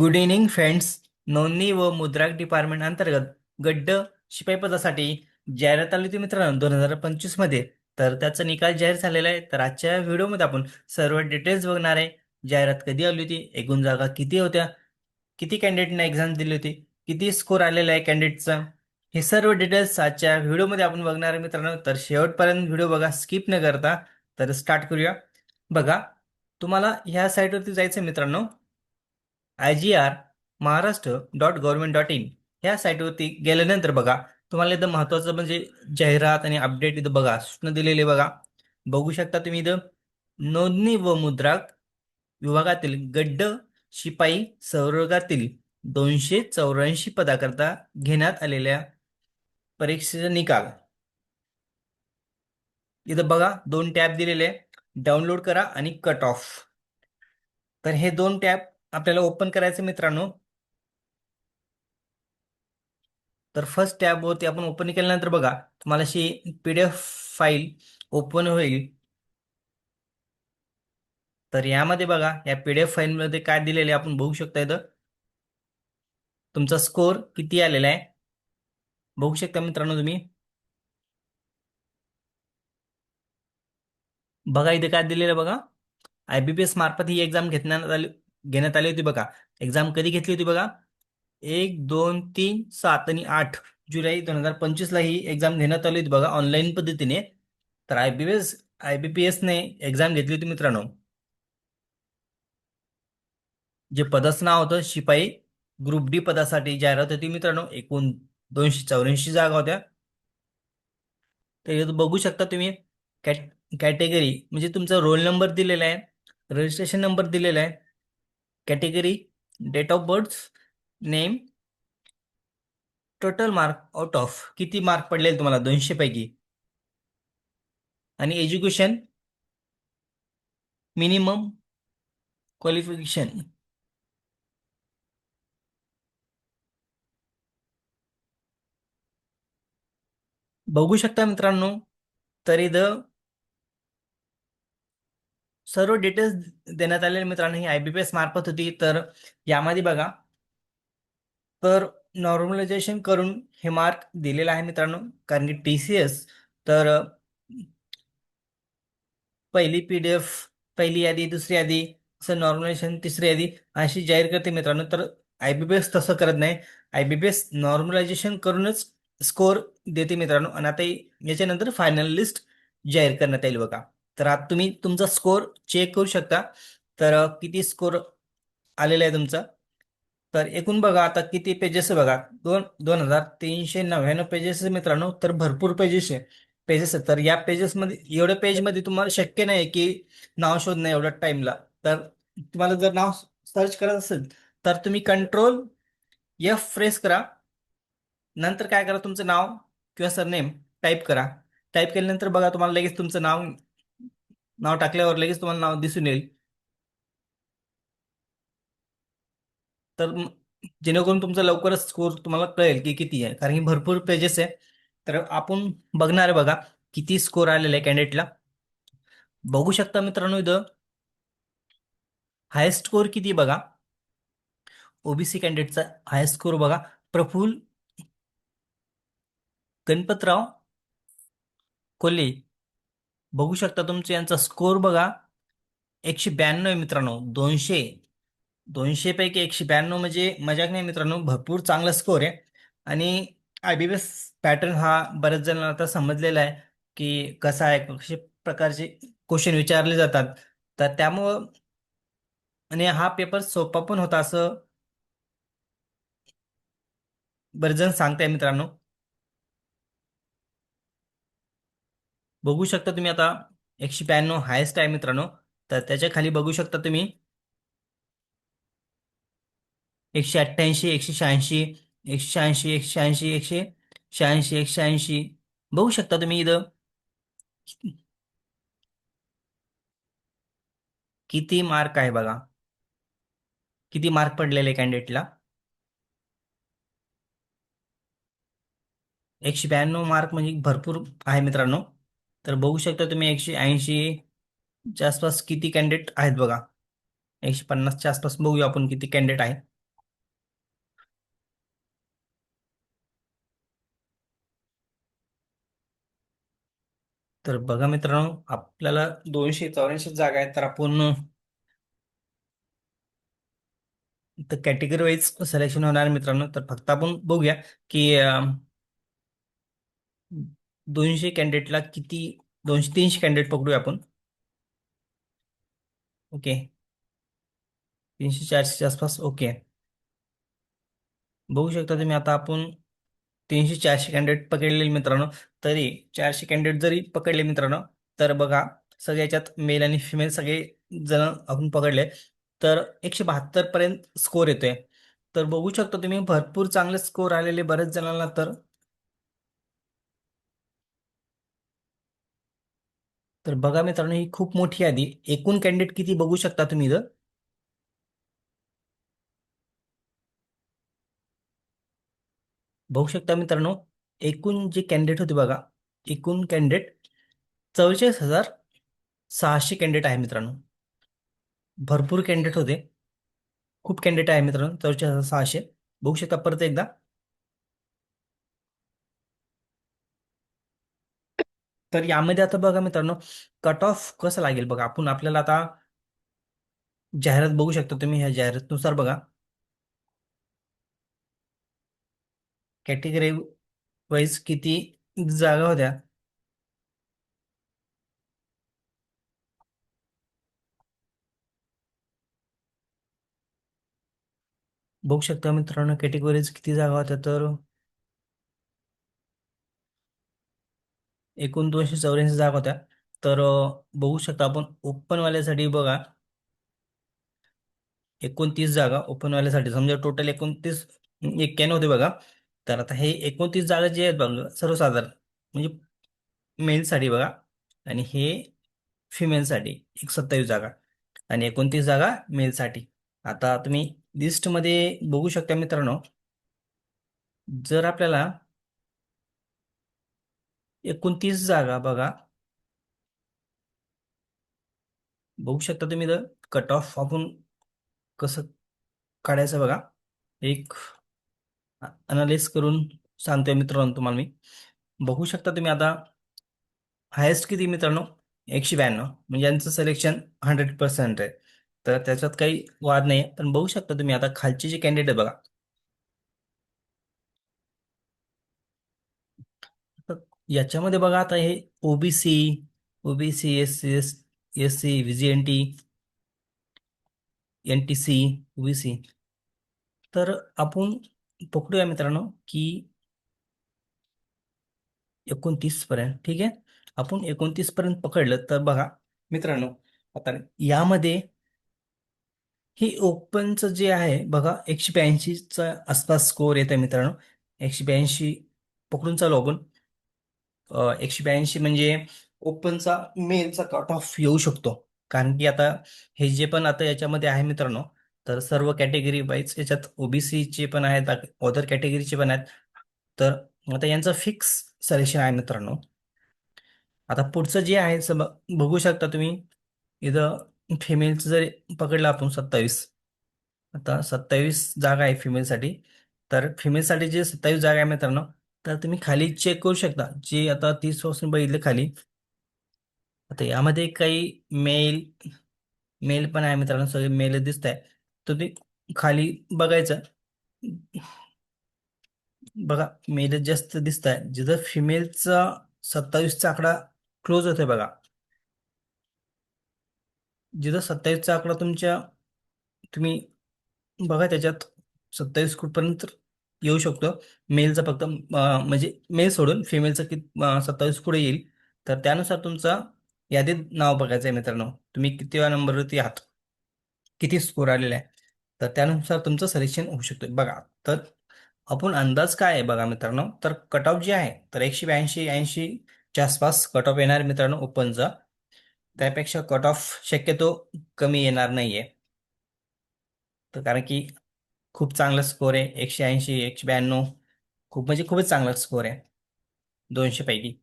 Good evening friends नोंदणी व मुद्राक डिपार्टमेंट अंतर्गत गड्ड शिपाई पदासाठी जाहिरात आली होती मित्रांनो दोन हजार पंचवीसमध्ये. तर त्याचा निकाल जाहीर झालेला आहे. तर आजच्या व्हिडिओमध्ये आपण सर्व डिटेल्स बघणार आहे. जाहिरात कधी आली होती एकूण जागा किती होत्या किती कॅन्डिडेटने एक्झाम दिली होती किती स्कोर आलेला आहे कॅन्डिडेटचा हे सर्व डिटेल्स आजच्या व्हिडिओमध्ये आपण बघणार आहे मित्रांनो. तर शेवटपर्यंत व्हिडिओ बघा स्किप न करता. तर स्टार्ट करूया. बघा तुम्हाला ह्या साईटवरती जायचं आहे मित्रांनो. I G R Maharashtra dot government dot in ह्या साईटवरती गेल्यानंतर बघा तुम्हाला इथं महत्वाचं म्हणजे जाहिरात आणि अपडेट इथं बघा सूचना दिलेली बघा. बघू शकता तुम्ही इथं नोंदणी व मुद्राक विभागातील गड्ड शिपाई संवर्गातील दोनशे चौऱ्याऐंशी पदाकरता घेण्यात आलेल्या परीक्षेचा निकाल. इथं बघा दोन टॅब दिलेले आहे. डाउनलोड करा आणि कट ऑफ तर हे दोन टॅब आपल्याला ओपन करायचं मित्रांनो. तर फर्स्ट टॅबवरती आपण ओपन केल्यानंतर बघा तुम्हाला अशी पीडीएफ फाईल ओपन होईल. तर यामध्ये बघा या पीडीएफ फाईलमध्ये काय दिलेले आहे आपण बघू शकता इथं. तुमचा स्कोर किती आलेला आहे? बघू शकता मित्रांनो तुम्ही. बघा इथे काय दिलेलं आहे बघा. आयबीपीएस मार्फत ही एक्झाम घेतण्यात आली घेण्यात आली होती बघा. एक्झाम कधी घेतली होती बघा? एक दोन तीन सात आणि आठ जुलै दोन हजार पंचवीसला ही एक्झाम घेण्यात आली होती बघा ऑनलाईन पद्धतीने. तर I B S I B P एसने एक्झाम घेतली होती मित्रांनो. जे पदाचं नाव होतं शिपाई ग्रुप डी पदासाठी जाहिरात होती मित्रांनो. एकूण दोनशे चौऱ्याऐंशी जागा होत्या. तर बघू शकता तुम्ही. कॅट कॅटेगरी म्हणजे तुमचा रोल नंबर दिलेला आहे. रजिस्ट्रेशन नंबर दिलेला आहे. Category date of birth name total mark out of किती मार्क पडलेले तुम्हाला? दोनशे पैकी. आणि एज्युकेशन मिनिमम क्वालिफिकेशन बघू शकता मित्रांनो तरी द सर्व डिटेल्स देण्यात आलेले मित्रांनो ही आयबीपीएस मार्फत होती. तर यामध्ये बघा तर नॉर्मलायझेशन करून हे मार्क दिलेलं आहे मित्रांनो कारण की टी सी एस तर पहिली पी डी एफ पहिली यादी दुसरी यादी असं नॉर्मलायझेशन तिसरी यादी अशी जाहीर करते मित्रांनो. तर आयबीपीएस तसं करत नाही. आयबीपीएस नॉर्मलायझेशन करूनच स्कोर देते मित्रांनो. आणि आता याच्यानंतर फायनल लिस्ट जाहीर करण्यात येईल बघा. तर आता तुम्ही तुमचा स्कोर चेक करू शकता. तर किती स्कोर आलेला आहे तुमचा? तर एकूण बघा आता किती पेजेस आहे बघा? दोन दोन हजार तीनशे नव्याण्णव पेजेस मित्रांनो. तर भरपूर पेजेस आहे पेजेस आहेत. तर या पेजेसमध्ये एवढ्या पेजमध्ये तुम्हाला शक्य नाही की नाव शोधणं एवढ्या टाइमला तर तुम्हाला जर नाव सर्च करत असेल तर तुम्ही कंट्रोल एफ प्रेस करा. नंतर काय करा तुमचं नाव किंवा सरनेम टाईप करा. टाईप केल्यानंतर बघा तुम्हाला लगेच तुमचं नाव नाव टाकल्यावर लगेच तुम्हाला नाव दिसून येईल. तर जेणेकरून तुमचा लवकरच स्कोर तुम्हाला कळेल की किती आहे. कारण की भरपूर पेजेस आहे. तर आपण बघणार आहे बघा किती स्कोर आलेला आहे कॅन्डिडेटला बघू शकता मित्रांनो इथं. हायेस्ट स्कोर किती बघा. ओबीसी कॅन्डिडेटचा हायेस्ट स्कोर बघा. प्रफुल गणपतराव कोल्हे. बघू शकता तुमचं यांचा स्कोर बघा. एकशे ब्याण्णव आहे मित्रांनो. दोनशे. दोनशे पैकी एकशे ब्याण्णव म्हणजे मजाक नाही मित्रांनो भरपूर चांगला स्कोर आहे. आणि आय बी एस पॅटर्न हा बऱ्याच जणांना आता समजलेला आहे की कसा आहे कशा प्रकारचे क्वेश्चन विचारले जातात. तर त्यामुळं आणि हा पेपर सोपा पण होता असं बरेच जण सांगताय मित्रांनो. बघू शकता तुम्ही आता एकशे ब्याण्णव हायेस्ट आहे मित्रांनो. तर त्याच्याखाली बघू शकता तुम्ही एकशे अठ्ठ्याऐंशी एकशे शहाऐंशी एकशे शहाऐंशी एकशे शहाऐंशी एकशे शहाऐंशी एकशे ऐंशी बघू शकता तुम्ही इथं किती मार्क आहे बघा. किती मार्क पडलेले कॅन्डिडेटला एकशे ब्याण्णव मार्क म्हणजे भरपूर आहे मित्रांनो. तर बघू शकता तुम्ही एकशे ऐंशीच्या आसपास किती कॅन्डिडेट आहेत बघा. एकशे पन्नासच्या आसपास बघूया आपण किती कॅन्डिडेट आहे तर बघा मित्रांनो आपल्याला दोनशे चौऱ्याऐंशी जागा आहेत तर आपण तर कॅटेगरी वाईज सिलेक्शन होणार मित्रांनो. तर फक्त आपण बघूया की दोनशे कॅन्डिडेटला किती दोनशे तीनशे कॅन्डिडेट पकडूया आपण. ओके. तीनशे चारशेच्या आसपास ओके. बघू शकता तुम्ही आता आपण तीनशे चारशे कॅन्डिडेट पकडलेले मित्रांनो. तरी चारशे कॅन्डिडेट जरी पकडले मित्रांनो तर बघा सगळ्या याच्यात मेल आणि फिमेल सगळे जण आपण पकडले तर एकशे बहात्तर पर्यंत स्कोर येतोय. तर बघू शकता तुम्ही भरपूर चांगले स्कोर आलेले बरेच जणांना तर. तर बघा मित्रांनो ही खूप मोठी यादी. एकूण कॅन्डिडेट किती बघू शकता तुम्ही इथं? बघू शकता मित्रांनो एकूण जे कॅन्डिडेट होते बघा एकूण कॅन्डिडेट चव्वेचाळीस हजार सहाशे कॅन्डिडेट आहे मित्रांनो. भरपूर कॅन्डिडेट होते. खूप कॅन्डिडेट आहे मित्रांनो चव्वेचाळीस हजार सहाशे. बघू शकता परत एकदा. तर यामध्ये आता बघा मित्रांनो कट ऑफ कसं लागेल बघा? आपण आपल्याला आता जाहिरात बघू शकता तुम्ही ह्या जाहिरातनुसार बघा. कॅटेगरी वाईज किती जागा होत्या? बघू शकता मित्रांनो कॅटेगरीज किती जागा होत्या तर एकूण दोनशे चौऱ्याऐंशी जागा होत्या. तर बघू शकता आपण ओपनवाल्यासाठी बघा एकोणतीस जागा ओपनवाल्यासाठी. समजा टोटल एकोणतीस एक्क्याण्णव होते बघा. तर आता हे एकोणतीस जागा जे आहेत बघा सर्वसाधारण म्हणजे मेलसाठी बघा. आणि हे फिमेलसाठी एक सत्तावीस जागा. आणि एकोणतीस जागा मेलसाठी आता तुम्ही लिस्टमध्ये बघू शकता मित्रांनो जर आपल्याला एकोणतीस जागा बघा. बघू शकता तुम्ही तर कट ऑफ आपण कसं काढायचं बघा. एक अनालिस करून सांगतोय मित्रांनो तुम्हाला मी. बघू शकता तुम्ही आता हायेस्ट किती मित्रांनो? एकशे ब्याण्णव. म्हणजे यांचं सिलेक्शन हंड्रेड पर्सेंट आहे. तर त्याच्यात काही वाद नाही पण बघू शकता तुम्ही आता खालचे जे कॅन्डिडेट बघा. याच्यामध्ये बघा आता हे OBC OBC S C S S C VJNT N T N T C OBC. तर आपण पकडूया मित्रांनो की एकोणतीस पर्यंत ठीक आहे? आपण एकोणतीस पर्यंत पकडलं तर बघा मित्रांनो आता यामध्ये हे ओपनचं जे आहे बघा एकशे ब्याऐंशीचा आसपास स्कोअर येत आहे मित्रांनो. एकशे ब्याऐंशी पकडून चालू आपण. एकशे ब्याऐंशी म्हणजे ओपनचा मेलचा कट ऑफ येऊ शकतो. कारण की आता हे जे पण आता याच्यामध्ये आहे मित्रांनो तर सर्व कॅटेगरी वाईज याच्यात ओबीसीचे पण आहेत अदर कॅटेगरीचे पण आहेत. तर आता यांचं फिक्स सलेक्शन आहे मित्रांनो. आता पुढचं जे आहे बघू शकता तुम्ही इथं फिमेलचं जर पकडलं आपण सत्तावीस. आता सत्तावीस जागा आहे फिमेलसाठी तर फिमेलसाठी जे सत्तावीस जागा आहे मित्रांनो तर तुम्ही खाली चेक करू शकता. जे आता तीसपासून बघितलं खाली. आता यामध्ये काही मेल मेल पण आहे मित्रांनो. सगळे मेल दिसत आहे तर ते खाली बघायचं. बघा मेल जास्त दिसत आहे जिथं फिमेलचा सत्तावीसचा आकडा क्लोज होतोय बघा. जिथं सत्तावीसचा आकडा तुमच्या तुम्ही बघा त्याच्यात सत्तावीस कुठपर्यंत येऊ शकतो. मेलचा फक्त म्हणजे मेल सोडून फिमेलचं कित सत्तावीस पुढे येईल. तर त्यानुसार तुमचा यादीत नाव बघायचं आहे मित्रांनो. तुम्ही किती वेळा नंबरवरती आहात? किती स्कोर आलेला आहे? तर त्यानुसार तुमचं सिलेक्शन होऊ शकतं बघा तर आपण अंदाज काय आहे बघा मित्रांनो? तर कट ऑफ जे आहे तर एकशे ब्याऐंशी ऐंशीच्या आसपास कट ऑफ येणार मित्रांनो ओपनचा त्यापेक्षा कट ऑफ शक्यतो कमी येणार नाहीये. तर कारण की खूप चांगला स्कोर आहे. एकशे ऐंशी एकशे ब्याण्णव खूप म्हणजे खूपच चांगला स्कोर आहे. दोनशे पैकी.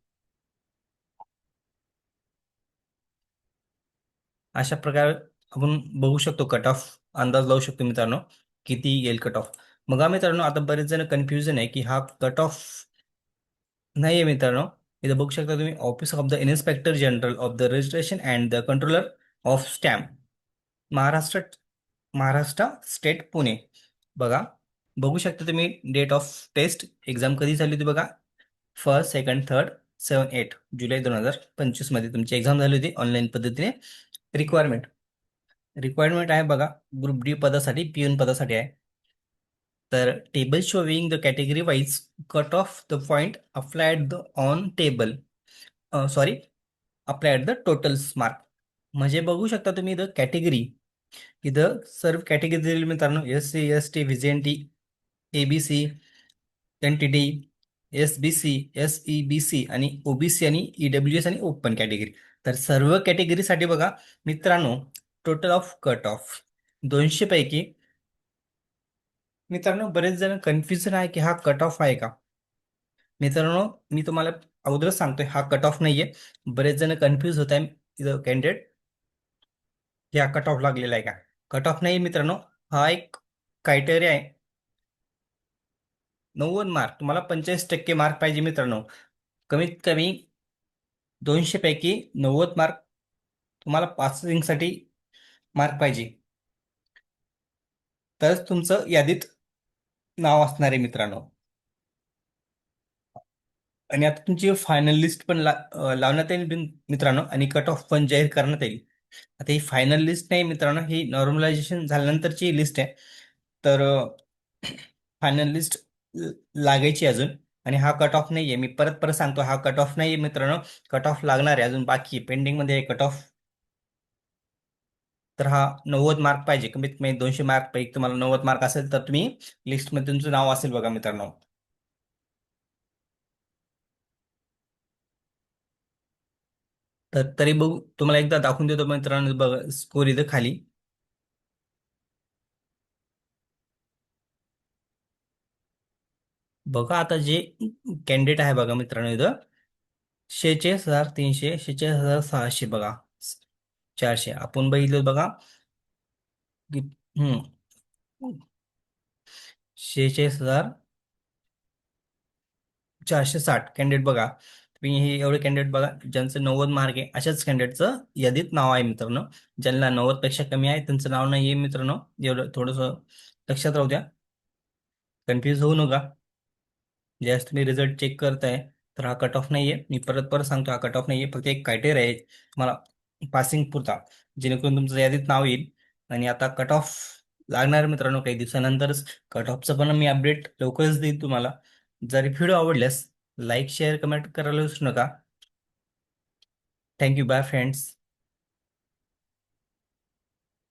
अशा प्रकारे आपण बघू शकतो कट ऑफ अंदाज लावू शकतो मित्रांनो किती येईल कट ऑफ मग हा मित्रांनो आता बरेच जण कन्फ्युजन आहे की हा कट ऑफ नाही आहे मित्रांनो. इथं बघू शकता तुम्ही office of the inspector general of the registration and the controller of stamp Maharashtra Maharashtra state Pune बघा. बघू शकता तुम्ही डेट ऑफ टेस्ट एक्झाम कधी झाली होती बघा? First second third seven eight जुलै दोन हजार पंचवीसमध्ये तुमची एक्झाम झाली होती ऑनलाईन पद्धतीने. रिक्वायरमेंट रिक्वायरमेंट आहे बघा ग्रुप डी पदासाठी पियून पदासाठी आहे. तर table showing the category wise cut off the point applied the on table sorry applied the totals mark म्हणजे बघू शकता तुम्ही द कॅटेगरी इथं सर्व कॅटेगरी दिलेली मित्रांनो S C S T V N T A B C N T D S B C S E B C आणि O B C आणि ई डब्ल्यू एस आणि ओपन कॅटेगरी तर सर्व कॅटेगरीसाठी बघा मित्रांनो टोटल ऑफ कट ऑफ दोनशे पैकी मित्रांनो बरेच जण कन्फ्युजन आहे की हा कट ऑफ आहे का? मित्रांनो मी तुम्हाला अगोदरच सांगतोय हा कट ऑफ नाहीये. बरेच जण कन्फ्युज होत आहे कॅन्डिडेट ह्या कट ऑफ लागलेला आहे का? कट ऑफ नाही मित्रांनो हा एक क्रायटेरिया आहे. नव्वद मार्क तुम्हाला पंचेचाळीस टक्के मार्क पाहिजे मित्रांनो. कमीत कमी दोनशे पैकी नव्वद मार्क तुम्हाला पासिंगसाठी मार्क पाहिजे. तरच तुमचं यादीत नाव असणार आहे मित्रांनो. आणि आता तुमची फायनल लिस्ट पण ला लावण्यात येईल मित्रांनो आणि कट ऑफ पण जाहीर करण्यात येईल. आता ही फायनल लिस्ट नाही मित्रांनो ही नॉर्मलायझेशन झाल्यानंतरची लिस्ट आहे. तर फायनल लिस्ट लागायची अजून आणि हा कट ऑफ नाहीये. मी परत परत सांगतो हा कट ऑफ नाहीये मित्रांनो. कट ऑफ लागणार आहे अजून बाकी. पेंडिंगमध्ये कट ऑफ तर हा नव्वद मार्क पाहिजे. कमीत कमी दोनशे मार्क पैकी तुम्हाला नव्वद मार्क असेल तर तुम्ही लिस्टमध्ये तुमचं नाव असेल बघा मित्रांनो. तर तरी बघू. तुम्हाला एकदा दाखवून देतो मित्रांनो बघा स्कोर इथं खाली. बघा आता जे कॅन्डिडेट आहे बघा मित्रांनो इथं. शेहेचाळीस हजार तीनशे शेहेचाळीस हजार सहाशे बघा. चारशे. आपण बघितलं बघा. हम्म. शेहेचाळीस हजार चारशे साठ कॅन्डिडेट बघा. तुम्ही हे एवढे कॅन्डिडेट बघा ज्यांचं नव्वद मार्क आहे अशाच कॅन्डिडेटचं यादीत नाव आहे मित्रांनो. ज्यांना नव्वदपेक्षा कमी आहे त्यांचं नाव नाही आहे मित्रांनो. एवढं थोडंसं लक्षात राहू द्या. कन्फ्यूज होऊ नका. ज्यावेळेस तुम्ही रिझल्ट चेक करताय तर हा कट ऑफ नाही आहे मी परत परत सांगतो हा कट ऑफ नाहीये. फक्त एक क्रायटेरिया आहे तुम्हाला पासिंग पुरता. जेणेकरून तुमचं यादीत नाव येईल. आणि आता कट ऑफ लागणार मित्रांनो काही दिवसानंतरच. कट ऑफचं पण मी अपडेट लवकरच देईन तुम्हाला. जर व्हिडिओ आवडल्यास लाईक शेअर कमेंट करायला विसरू नका. Thank you bye friends